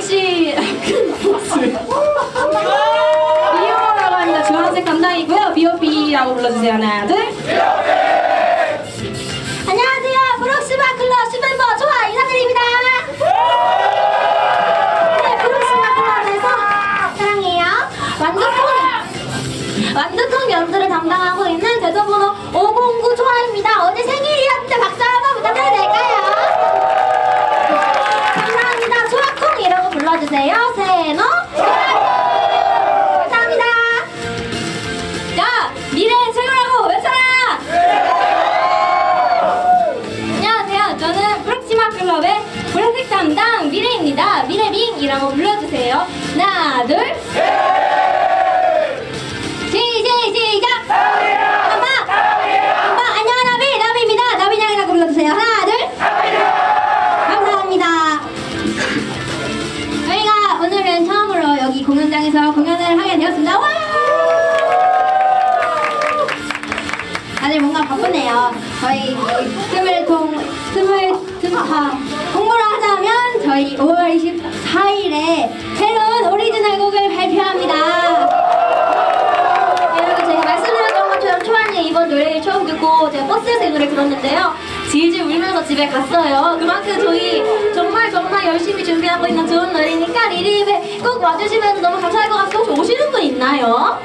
섹시 미호라고 합니다. 주황색 담당이고요. 비오비라고 불러주세요. 하나, 둘. 안녕하세요. 브룩스바 클럽 수멤버 좋아 인사드립니다. 네, 브룩스바 클럽에서 사랑해요. 완두콩 완두콩 연주를 담당하고 안녕하세요. 저는 프록시마 클럽의 보라색 담당 미래입니다. 미래빙이라고 불러주세요. 하나, 둘. 시 여기 공연장에서 공연을 하게 되었습니다. 와! 다들 뭔가 바쁘네요. 저희 스물 통 스물 스타 홍보를 하자면 저희 5월 24일에 새로운 오리지널 곡을 발표합니다. 여러분 제가 말씀드렸던 것처럼 초안이 이번 노래를 처음 듣고 제가 버스에서 이 노래 들었는데요 질질 울면서 집에 갔어요 그만큼 저희 정말 정말 열심히 준비하고 있는 좋은 노래니까 리리입에 꼭 와주시면 너무 감사할 것 같고 오시는 분 있나요?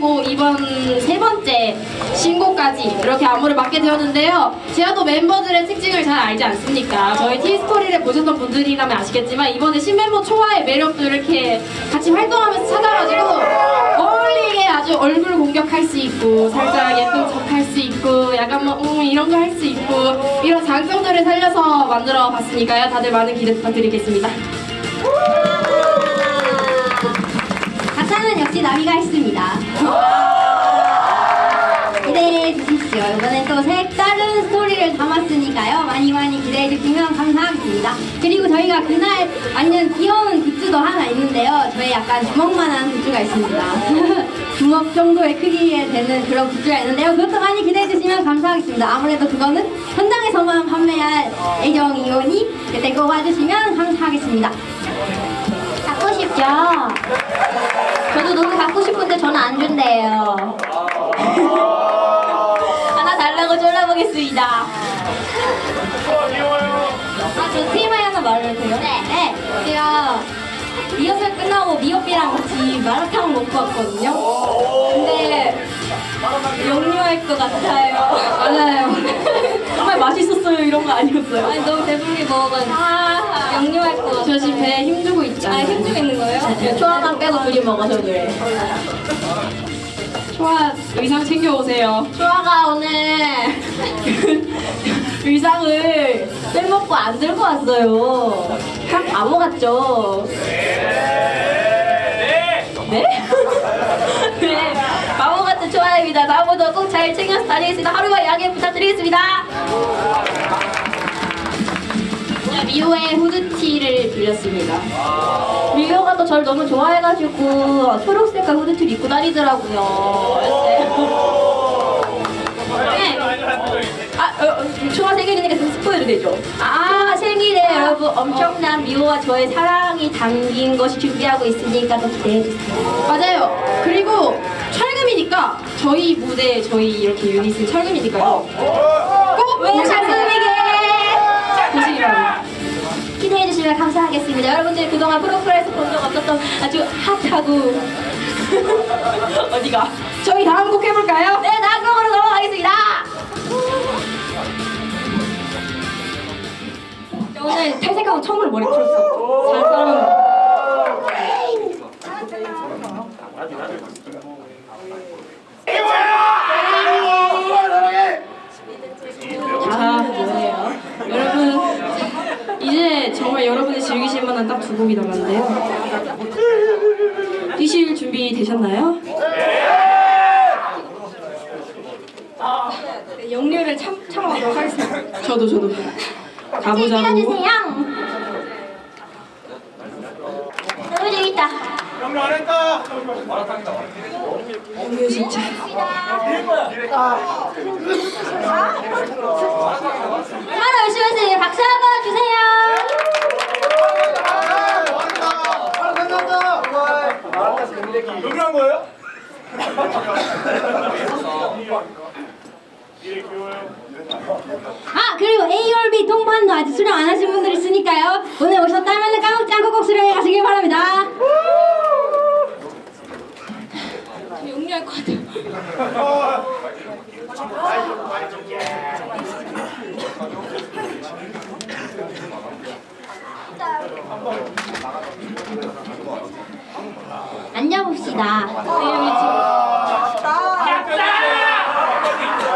그리고 이번 세 번째 신곡까지 이렇게 안무를 맡게 되었는데요. 제가 또 멤버들의 특징을 잘 알지 않습니까? 저희 티스토리를 보셨던 분들이라면 아시겠지만 이번에 신멤버 초아의 매력도 이렇게 같이 활동하면서 찾아가지고 어울리게 아주 얼굴 공격할 수 있고 살짝 예쁜 척할 수 있고 약간 뭐 음, 이런 거 할 수 있고 이런 장점들을 살려서 만들어 봤으니까요. 다들 많은 기대 부탁드리겠습니다. 나비가 했습니다. 기대해 주십시오. 이번엔 또 색다른 스토리를 담았으니까요. 많이 많이 기대해 주시면 감사하겠습니다. 그리고 저희가 그날 완전 귀여운 굿즈도 하나 있는데요. 저희 약간 주먹만한 굿즈가 있습니다. 주먹 정도의 크기에 되는 그런 굿즈가 있는데요. 그것도 많이 기대해 주시면 감사하겠습니다. 아무래도 그거는 현장에서만 판매할 예정이오니 그때 꼭 와주시면 감사하겠습니다. 갖고 싶죠? 저도 너무 갖고 싶은데 저는 안 준대요. 하나 달라고 졸라보겠습니다. 아, 저 TMI 하나 말해도 돼요? 네. 네. 제가 리허설 끝나고 미호비랑 같이 마라탕 먹고 왔거든요. 근데 역류할 것 같아요. 맞아요. 정말 맛있었어요 이런 거 아니었어요. 아니, 너무 배부르게 먹어가지고. 아, 역류할 것 같아요. 저 지금 배에 힘주고 아, 있잖아요. 힘주고 있는 거예요? 네, 초아만 빼고 둘이 먹어서 그래. 초아 의상 챙겨 오세요. 초아가 오늘 의상을 쓸먹고 안 들고 왔어요. 참 바보 같죠? 네? 네, 초아입니다. 다음부터 꼭 잘 챙겨서 다니겠습니다. 하루가 양해 부탁드리겠습니다. 미호의 후드티를 빌렸습니다. 미호가 또 저를 너무 좋아해가지고 초록색깔 후드티를 입고 다니더라고요. 네. 아, 어, 어, 초아 생일이니까 좀 스포해도 되죠? 아, 생일에 여러분 엄청난 미호와 저의 사랑이 담긴 것이 준비하고 있으니까 더 기대해주세요. 맞아요. 그리고 철금이니까 저희 무대 저희 이렇게 유닛은 철금이니까요. 꼭왜 보시면 장승이게 보시기 바랍니다. 기대해 주시면 감사하겠습니다. 여러분들 그동안 프로그램에서 본 적 없었던 아주 핫하고 어디가? 저희 다음 곡 해볼까요? 네, 다음 곡으로 넘어가겠습니다. 저 오늘 탈색하고 처음으로 머리 풀었어. 잘 사람. 자, 여러분 이제 정말 여러분이 즐기실 곡이 남았는데요. 뛰실 준비 되셨나요? 영류를 참 참아보도록 하겠습니다. 저도 저도 가보자고. 뛰어주세요. 여러분 정리 안 했다. 하나 열심히 하세요. 박수 한번 주세요. 누구란 거예요? 아 그리고 ARB 통판도 아직 수령 안 하신 분들 있으니까요. 오늘 오셨다면 까먹지 않고 꼭 수령해 가시길 바랍니다. 용리할 것 같아요. 앉아봅시다.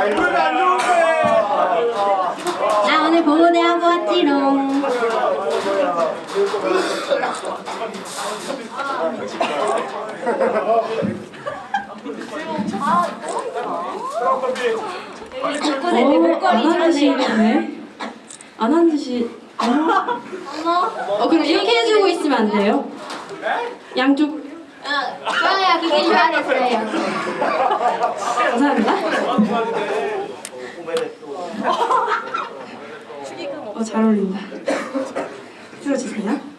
왜안 좋은데? 나 오늘 보고대하고 왔지롱. 어, 안 앉으시네. 안 앉으시. 어, 그럼 이렇게 해주고 있으면 안 돼요? 양쪽 좋아요. 기분 좋아졌어요. 감사합니다. 어, 잘 어울린다. 들어주세요.